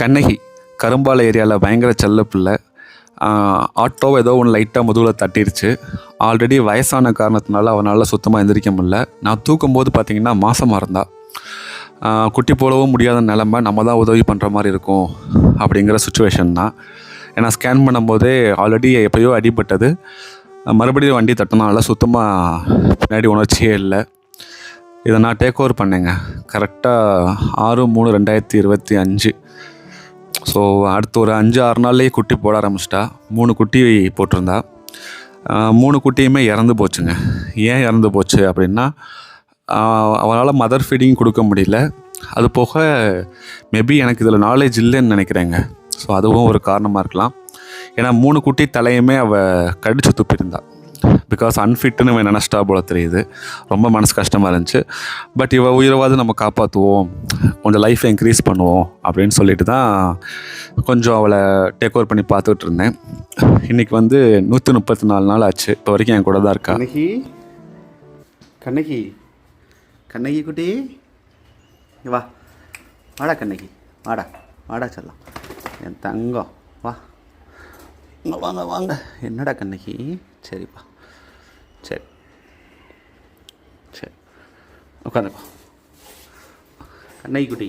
கண்ணகி கரும்பாலை ஏரியாவில் பயங்கர செல்ல பிள்ளை. ஆட்டோ ஏதோ ஒன்று லைட்டாக முதுகில் தட்டிருச்சு. ஆல்ரெடி வயசான காரணத்தினால அவனால் சுத்தமாக எந்திரிக்க முடியல. நான் தூக்கும்போது பார்த்தீங்கன்னா மாசமாக இருந்தா. குட்டி போடவும் முடியாத நிலமை நம்ம தான் உதவி பண்ணுற மாதிரி இருக்கும் அப்படிங்கிற சுச்சுவேஷன் தான். ஏன்னா ஸ்கேன் பண்ணும்போதே ஆல்ரெடி எப்பயோ அடிபட்டது. மறுபடியும் வண்டி தட்டினால சுத்தமாக பின்னாடி உணர்ச்சியே இல்லை. இதை நான் டேக் ஓவர் பண்ணேங்க. கரெக்டாக ஆறு மூணு ரெண்டாயிரத்தி இருபத்தி அஞ்சு. ஸோ அடுத்து ஒரு அஞ்சு ஆறு நாள்லேயே குட்டி போட ஆரம்பிச்சிட்டா. மூணு குட்டி போட்டிருந்தா. மூணு குட்டியுமே இறந்து போச்சுங்க. ஏன் இறந்து போச்சு அப்படின்னா அவளால் மதர் ஃபீடிங் கொடுக்க முடியல. அது போக மேபி எனக்கு இதில் நாலேஜ் இல்லைன்னு நினைக்கிறேங்க. ஸோ அதுவும் ஒரு காரணமாக இருக்கலாம். ஏன்னா மூணு குட்டி தலையுமே அவள் கடிச்சு துப்பியிருந்தாள் பிகாஸ் அன்ஃபிட்டுன்னு இவன் நினச்சிட்டா போல தெரியுது. ரொம்ப மனசு கஷ்டமாக இருந்துச்சு. பட் இவ உயிரவாது நம்ம காப்பாற்றுவோம் கொஞ்சம் லைஃப்பை இன்க்ரீஸ் பண்ணுவோம் அப்படின்னு சொல்லிட்டு தான் கொஞ்சம் அவளை டேக் ஓவர் பண்ணி பார்த்துட்டு இருந்தேன். இன்றைக்கி வந்து நூற்றி முப்பத்தி நாலு நாள் ஆச்சு. இப்போ வரைக்கும் என் கூட தான் இருக்கா? கண்ணகி? கண்ணகி? கண்ணகி குட்டி? வா. வாடா கண்ணகி. வாடா. வாடா சொல்லலாம் என் தங்கம். வா. வாங்க வாங்க. என்னடா கண்ணகி? சரிப்பா. சரி. சரி. உட்காந்துப்பா கண்ணகி குட்டி.